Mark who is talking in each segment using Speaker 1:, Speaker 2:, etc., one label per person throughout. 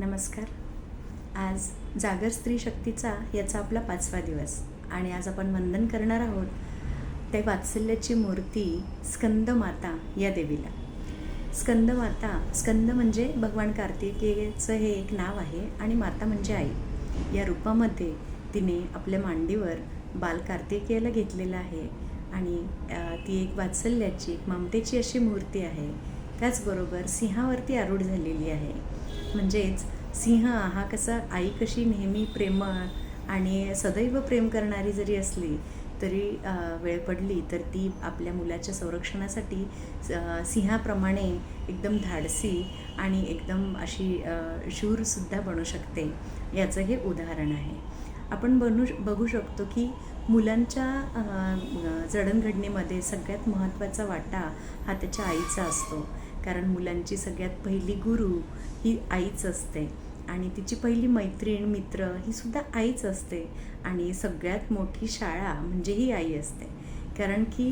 Speaker 1: नमस्कार. आज जागर स्त्री शक्तीचा याचा आपला पाचवा दिवस आणि आज आपण वंदन करणार आहोत त्या वात्सल्याची मूर्ती स्कंद माता या देवीला. स्कंद माता स्कंद म्हणजे भगवान कार्तिकेयचं हे एक नाव आहे आणि माता म्हणजे आई. या रूपामध्ये तिने आपल्या मांडीवर बाल कार्तिकेयला घेतलेलं आहे आणि ती एक वात्सल्याची एक ममतेची अशी मूर्ती आहे. त्याचबरोबर सिंहावरती आरूढ झालेली आहे. म्हणजेच सिंह हा कसा आई कशी नेहमी प्रेमळ आणि सदैव प्रेम करणारी जरी असली तरी वेळ पडली तर ती आपल्या मुलाच्या संरक्षणासाठी सिंहाप्रमाणे एकदम धाडसी आणि एकदम अशी शूरसुद्धा बनू शकते. याचं हे उदाहरण आहे. आपण बनू बघू शकतो की मुलांच्या जडणघडणीमध्ये सगळ्यात महत्त्वाचा वाटा हा त्याच्या आईचा असतो. कारण मुलांची सगळ्यात पहिली गुरु ही आईच असते. आणि तिची पहिली मैत्रीण मित्र ही सुद्धा आईच असते. आणि सगळ्यात मोठी शाळा म्हणजे ही आई असते. कारण की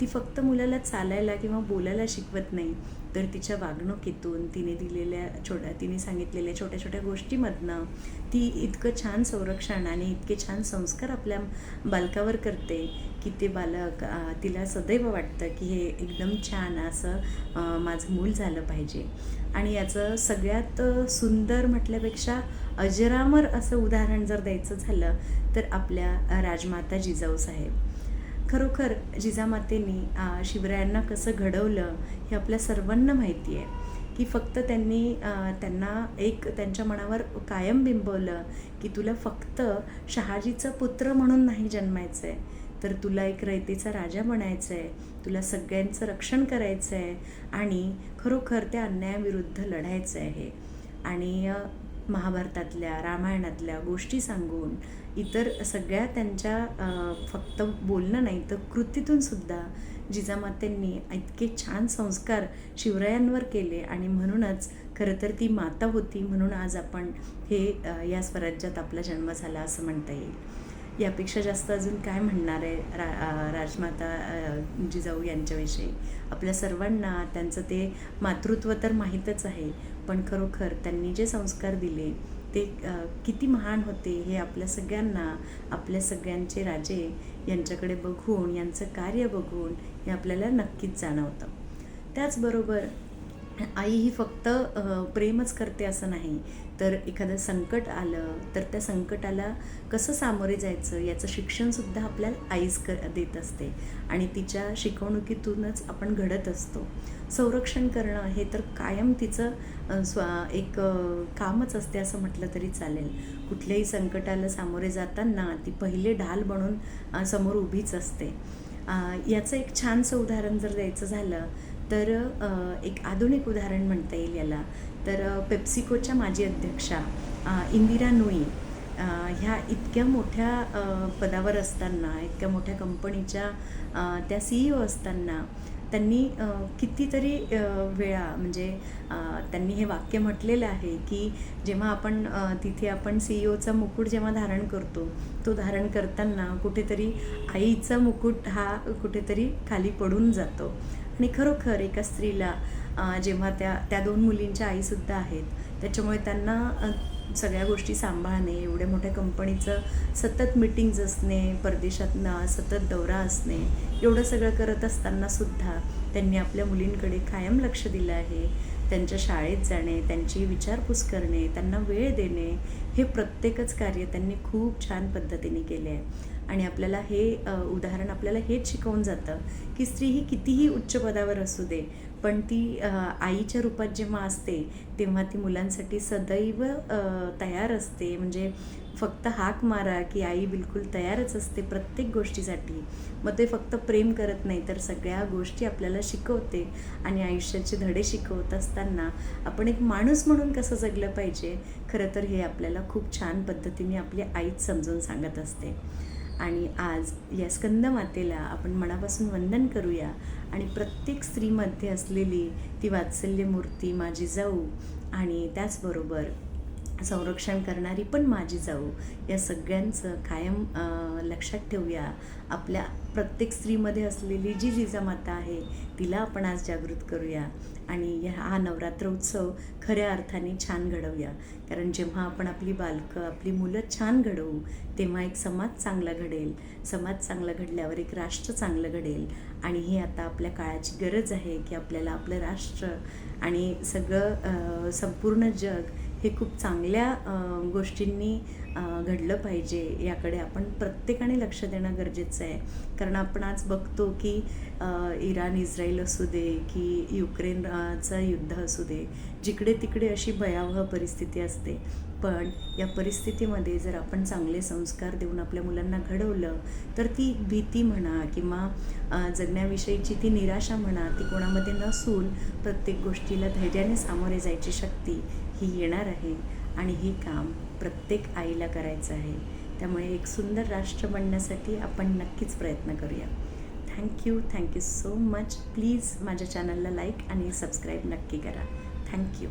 Speaker 1: ती फक्त मुलाला चालायला किंवा बोलायला शिकवत नाही. तर तिच्या वागणुकीतून तिने दिलेल्या छोट्या तिने सांगितलेल्या छोट्या छोट्या गोष्टीमधनं ती इतकं छान संरक्षण आणि इतके छान संस्कार आपल्या बालकावर करते की ते बालक तिला सदैव वाटतं की हे एकदम छान असं माझं मूल झालं पाहिजे. आणि याचं सगळ्यात सुंदर म्हटल्यापेक्षा अजरामर असं उदाहरण जर द्यायचं झालं तर आपल्या राजमाता जिजाऊ साहेब. खरोखर जिजामातेनी शिवरायांना कसं घडवलं हे आपल्या सर्वांना माहिती आहे. की फक्त त्यांनी त्यांना एक त्यांच्या मनावर कायम बिंबवलं की तुला फक्त शहाजीचा पुत्र म्हणून नाही जन्मायचं आहे तर तुला एक रयतेचा राजा बनायचं आहे तुला सगळ्यांचं रक्षण करायचं आहे आणि खरोखर त्या अन्यायाविरुद्ध लढायचं आहे आणि महाभारतातल्या रामायणातल्या गोष्टी सांगून इतर सगळ्या त्यांच्या फक्त बोलणं नाही तर कृतीतून सुद्धा जिजामातेंनी इतके छान संस्कार शिवरायांवर केले आणि म्हणूनच खरं तर ती माता होती म्हणून आज आपण हे या स्वराज्यात आपला जन्म झाला असं म्हणता येईल. यापेक्षा जास्त अजून काय म्हणणार आहे रा राजमाता जिजाऊ यांच्याविषयी? आपल्या सर्वांना त्यांचं ते मातृत्व तर माहीतच आहे पण खरोखर त्यांनी जे संस्कार दिले ते किती महान होते हे आपल्या सगळ्यांना आपल्या सगळ्यांचे राजे यांच्याकडे बघून यांचं कार्य बघून हे आपल्याला नक्कीच जाणवतं. त्याचबरोबर आई ही फक्त प्रेमच करते असं नाही तर एखादं संकट आलं तर त्या संकटाला कसं सामोरे जायचं याचं शिक्षणसुद्धा आपल्याला आईज क देत असते. आणि तिच्या शिकवणुकीतूनच आपण घडत असतो. संरक्षण करणं हे तर कायम तिचं स्व एक कामच असते असं म्हटलं तरी चालेल. कुठल्याही संकटाला सामोरे जाताना ती पहिले ढाल बनून समोर उभीच असते. याचं एक छानसं उदाहरण जर द्यायचं झालं तर एक आधुनिक उदाहरण म्हणता येईल याला. तर पेप्सिकोच्या माजी अध्यक्षा इंदिरा नुई ह्या इतक्या मोठ्या पदावर असताना इतक्या मोठ्या कंपनीच्या त्या सी ई ओ असताना त्यांनी कितीतरी वेळा म्हणजे त्यांनी हे वाक्य म्हटलेलं आहे की जेव्हा आपण तिथे आपण सी ई ओचा मुकुट जेव्हा धारण करतो तो धारण करताना कुठेतरी आईचा मुकुट हा कुठेतरी खाली पडून जातो. आणि खरोखर एका स्त्रीला जेव्हा त्या त्या दोन मुलींच्या आईसुद्धा आहेत त्याच्यामुळे त्यांना सगळ्या गोष्टी सांभाळणे एवढ्या मोठ्या कंपनीचं सतत मिटिंग्ज असणे परदेशातनं सतत दौरा असणे एवढं सगळं करत असतानासुद्धा त्यांनी आपल्या मुलींकडे कायम लक्ष दिलं आहे. त्यांच्या शाळेत जाणे त्यांची विचारपूस करणे त्यांना वेळ देणे हे प्रत्येकच कार्य त्यांनी खूप छान पद्धतीने केले आहे. आणि आपल्याला हे उदाहरण आपल्याला हेच शिकवून जातं की स्त्री ही कितीही उच्च पदावर असू दे पण ती आईच्या रूपात जेव्हा असते तेव्हा ती मुलांसाठी सदैव तयार असते. म्हणजे फक्त हाक मारा की आई बिलकुल तयारच असते प्रत्येक गोष्टीसाठी. मग ते फक्त प्रेम करत नाही तर सगळ्या गोष्टी आपल्याला शिकवते आणि आयुष्याचे धडे शिकवत असताना आपण एक माणूस म्हणून कसं जगलं पाहिजे खरं तर हे आपल्याला खूप छान पद्धतीने आपली आईच समजून सांगत असते. आणि आज या स्कंदमातेला आपण मनापासून वंदन करूया. आणि प्रत्येक स्त्रीमध्ये असलेली ती वात्सल्य मूर्ती माझी जाऊ. आणि त्याचबरोबर संरक्षण करणारी पण माझी जाऊ. या सगळ्यांचं कायम लक्षात ठेवूया. आपल्या प्रत्येक स्त्रीमध्ये असलेली जी जिजामाता आहे तिला आपण आज जागृत करूया. आणि हा नवरात्र उत्सव खऱ्या अर्थाने छान घडवूया. कारण जेव्हा आपण आपली बालकं आपली मुलं छान घडवू तेव्हा एक समाज चांगला घडेल. समाज चांगला घडल्यावर एक राष्ट्र चांगलं घडेल. आणि ही आता आपल्या काळाची गरज आहे की आपल्याला आपलं राष्ट्र आणि सगळं संपूर्ण जग हे खूप चांगल्या गोष्टींनी घडलं पाहिजे याकडे आपण प्रत्येकाने लक्ष देणं गरजेचं आहे. कारण आपण आज बघतो की इराण इस्रायल असू दे की युक्रेनचं युद्ध असू दे जिकडे तिकडे अशी भयावह परिस्थिती असते. पण या परिस्थितीमध्ये जर आपण चांगले संस्कार देऊन आपल्या मुलांना घडवलं तर ती भीती म्हणा किंवा जगण्याविषयीची ती निराशा म्हणा ती कोणामध्ये नसून प्रत्येक गोष्टीला धैर्याने सामोरे जायची शक्ती ही येणार आहे. आणि हे काम प्रत्येक आईला करायचं आहे. त्यामुळे एक सुंदर राष्ट्र बनण्यासाठी आपण नक्कीच प्रयत्न करूया. Thank you thank you so much please माझ्या चॅनलला लाईक आणि सबस्क्राईब नक्की करा. थँक्यू